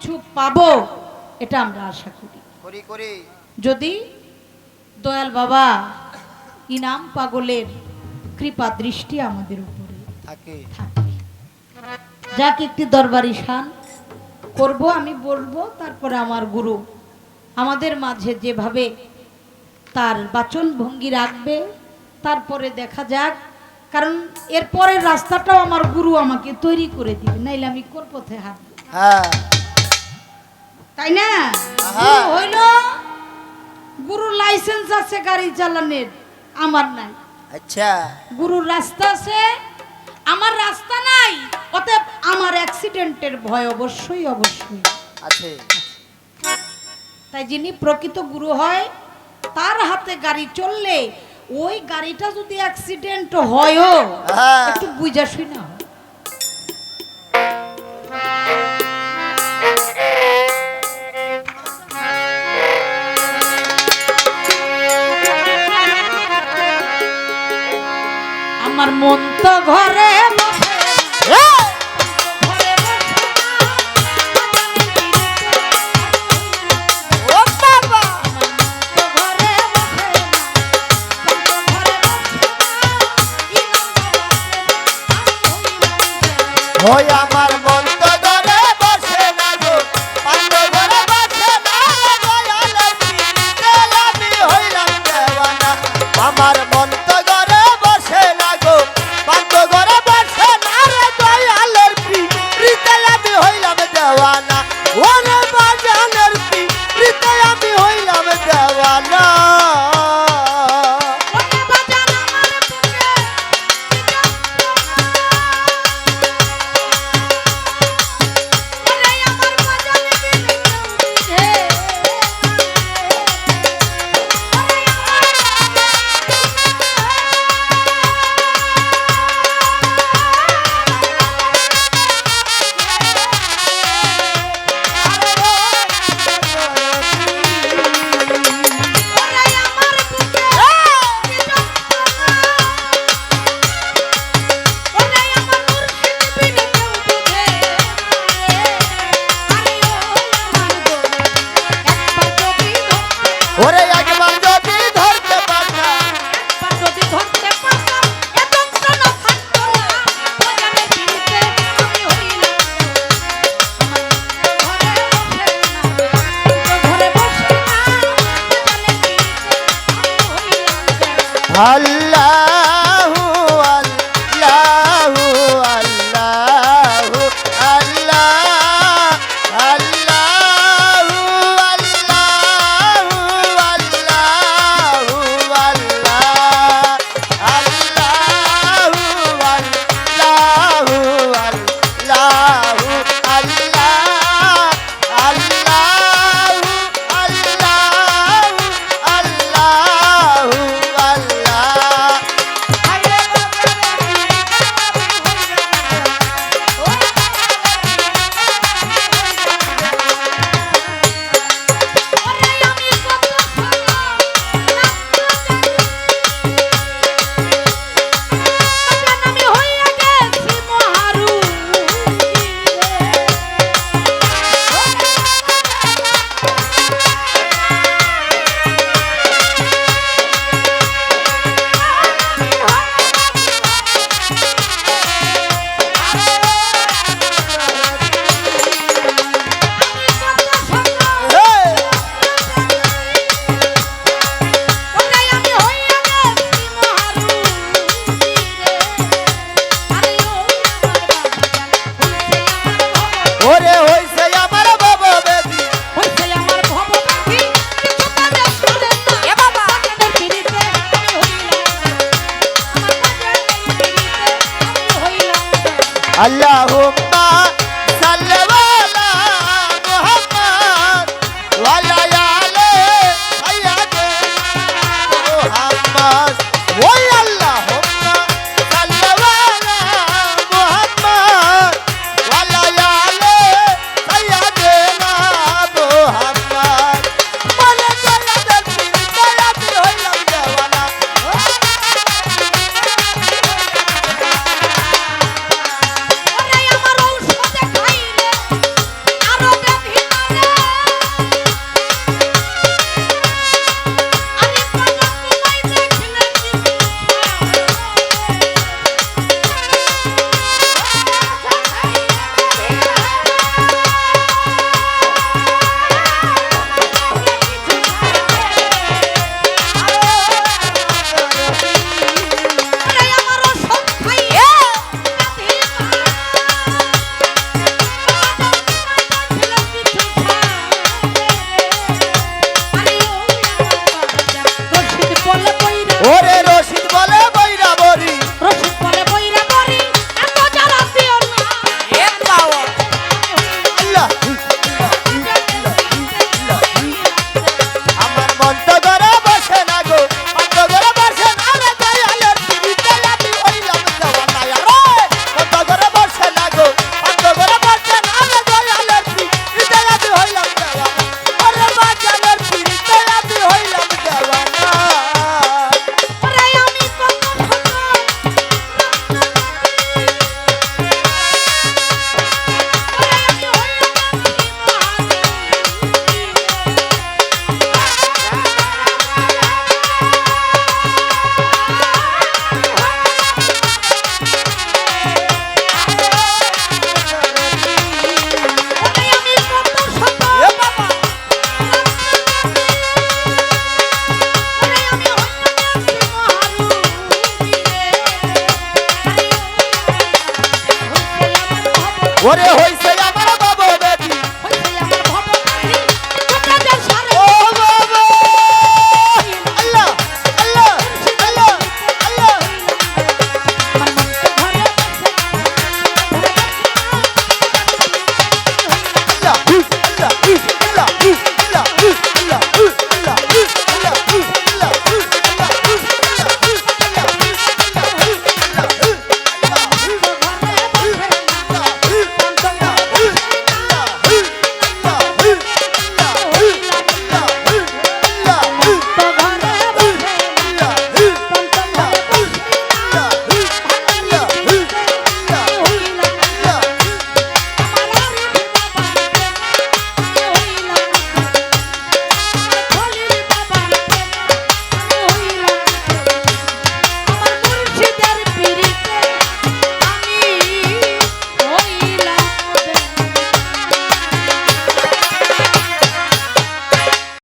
কিছু পাবো এটা আমরা আশা করি। যদি দয়াল বাবা ইনাম পাগলের কৃপা দৃষ্টি আমাদের উপরে থাকে। থাকে। যাক একটি দরবারি শান করব আমি বলব তারপরে আমার গুরু আমাদের মাঝে যেভাবে তার বাচন ভঙ্গি রাখবে তারপরে দেখা যাক কারণ এরপরের রাস্তাটাও আমার গুরু আমাকে তৈরি করে দিবে নাইলে আমি কোন পথে হাঁটবো? হ্যাঁ। তাই না? হইল গুরুর লাইসেন্স আছে গাড়ি চালানোর আমার নাই। আচ্ছা। গুরুর রাস্তা আছে আমার রাস্তা নাই অতএব আমার অ্যাক্সিডেন্টের ভয় অবশ্যই অবশ্যই। আছে। তাই যিনি প্রকৃত গুরু হয় তার হাতে গাড়ি চললে ওই গাড়িটা যদি অ্যাক্সিডেন্ট হয়ও হ্যাঁ। একটু বুঝা শুই না তো ঘরে আমার اللهم ওরে হইছে